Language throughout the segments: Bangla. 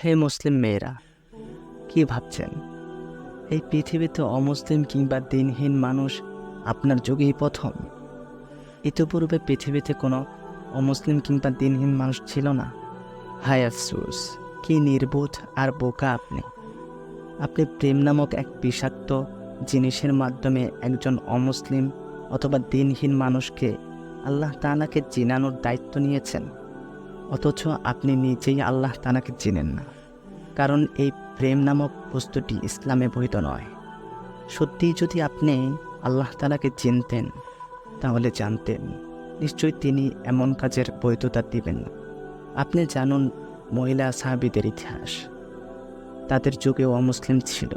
হে মুসলিম মেয়েরা, কি ভাবছেন? এই পৃথিবীতে অমুসলিম কিংবা দিনহীন মানুষ আপনার যুগেই প্রথম। ইতিপূর্বে পৃথিবীতে কোনো অমুসলিম কিংবা দিনহীন মানুষ ছিল না। হায় আফসুস, কি নির্বোধ আর বোকা আপনি। আপনি প্রেম নামক এক বিষাক্ত জিনিসের মাধ্যমে একজন অমুসলিম অথবা দিনহীন মানুষকে আল্লাহ তানাকে চিনানোর দায়িত্ব নিয়েছেন। অথচ আপনি নিজেই আল্লাহ তানাকে চিনেন না। কারণ এই প্রেম নামক বস্তুটি ইসলামে বৈধ নয়। সত্যিই যদি আপনি আল্লাহ তালাকে চিনতেন, তাহলে জানতেন, নিশ্চয়ই তিনি এমন কাজের বৈধতা দিবেন। আপনি জানুন, মহিলা সাহাবিদের ইতিহাস। তাদের যুগে অমুসলিম ছিল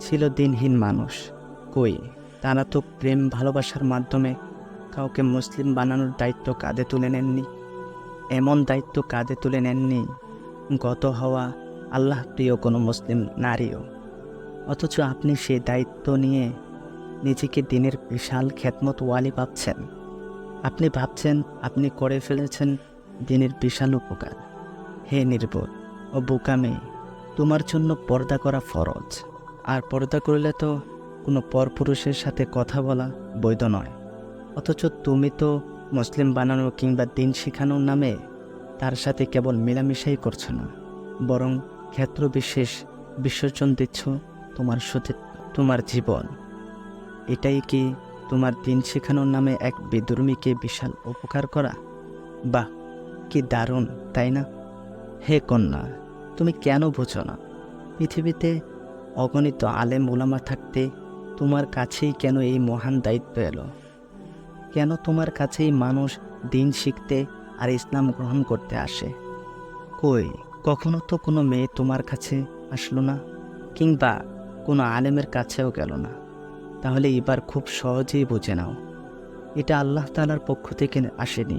ছিল দিনহীন মানুষ। কই, তারা তো প্রেম ভালোবাসার মাধ্যমে কাউকে মুসলিম বানানোর দায়িত্ব কাঁধে তুলে নেননি। এমন দায়িত্ব কাঁধে তুলে নেননি। গত হওয়া আল্লাহ প্রিয় কোনো মুসলিম নারীও। অথচ আপনি সেই দায়িত্ব নিয়ে নিজেকে দিনের বিশাল খ্যাতমত ওয়ালি ভাবছেন। আপনি ভাবছেন আপনি করে ফেলেছেন দিনের বিশাল উপকার। হে নির্বোধ ও বোকা মেয়ে, তোমার জন্য পর্দা করা ফরজ। আর পর্দা করলে তো কোনো পরপুরুষের সাথে কথা বলা বৈধ নয়। অথচ তুমি তো মুসলিম বানানো কিংবা দিন শেখানোর নামে তার সাথে কেবল মেলামেশাই করছ না, বরং ক্ষেত্র বিশেষ বিসর্জন দিচ্ছ তোমার সাথে তোমার জীবন। এটাই কি তোমার দিন শেখানোর নামে এক বেদর্মীকে বিশাল উপকার করা? বাহ, কি দারুণ, তাই না? হে কন্যা, তুমি কেন বোঝো না? পৃথিবীতে অগণিত আলেম ওলামা থাকতে তোমার কাছেই কেন এই মহান দায়িত্ব এলো? কেন তোমার কাছেই মানুষ দিন শিখতে আর ইসলাম গ্রহণ করতে আসে? কই, কখনো তো কোনো মেয়ে তোমার কাছে আসলো না, কিংবা কোনো আলেমের কাছেও গেল না। তাহলে এবার খুব সহজেই বুঝে নাও, এটা আল্লাহ তালার পক্ষ থেকে আসেনি,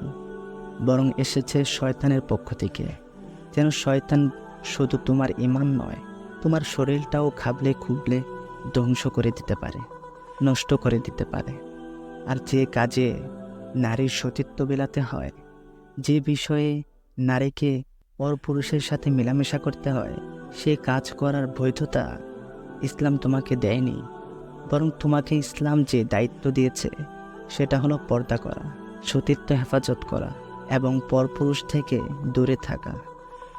বরং এসেছে শয়তানের পক্ষ থেকে। যেন শয়তান শুধু তোমার ইমান নয়, তোমার শরীরটাও খাবলে খুবলে ধ্বংস করে দিতে পারে, নষ্ট করে দিতে পারে। আর যে কাজে নারীর সতীত্ব বিলাতে হয়, যে বিষয়ে নারীকে পরপুরুষের সাথে মেলামেশা করতে হয়, সে কাজ করার বৈধতা ইসলাম তোমাকে দেয়নি। বরং তোমাকে ইসলাম যে দায়িত্ব দিয়েছে, সেটা হলো পর্দা করা, সতীত্ব হেফাজত করা এবং পরপুরুষ থেকে দূরে থাকা।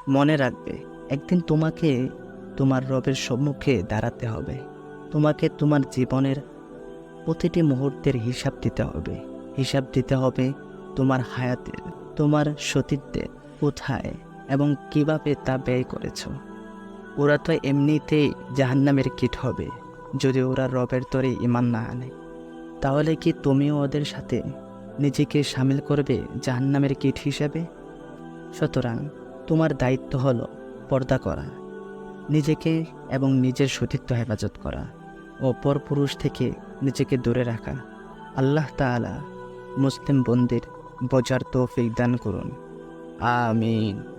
মনে রাখবে, একদিন তোমাকে তোমার রবের সম্মুখে দাঁড়াতে হবে। তোমাকে তোমার জীবনের প্রতিটি মুহূর্তের হিসাব দিতে হবে। হিসাব দিতে হবে তোমার হায়াতের, তোমার সতীত্বের, কোথায় এবং কীভাবে তা ব্যয় করেছ। ওরা তো এমনিতেই জাহান্নামের কিট হবে, যদি ওরা রবের তরে ইমান না আনে। তাহলে কি তুমিও ওদের সাথে নিজেকে সামিল করবে জাহান্নামের কিট হিসাবে? সুতরাং তোমার দায়িত্ব হলো পর্দা করা, নিজেকে এবং নিজের সতীত্ব হেফাজত করা। ও পরপুরুষ থেকে নিজেকে দূরে রাখা। আল্লাহ তালা মুসলিম বন্দির বজার তৌফিক দান করুন। আমিন।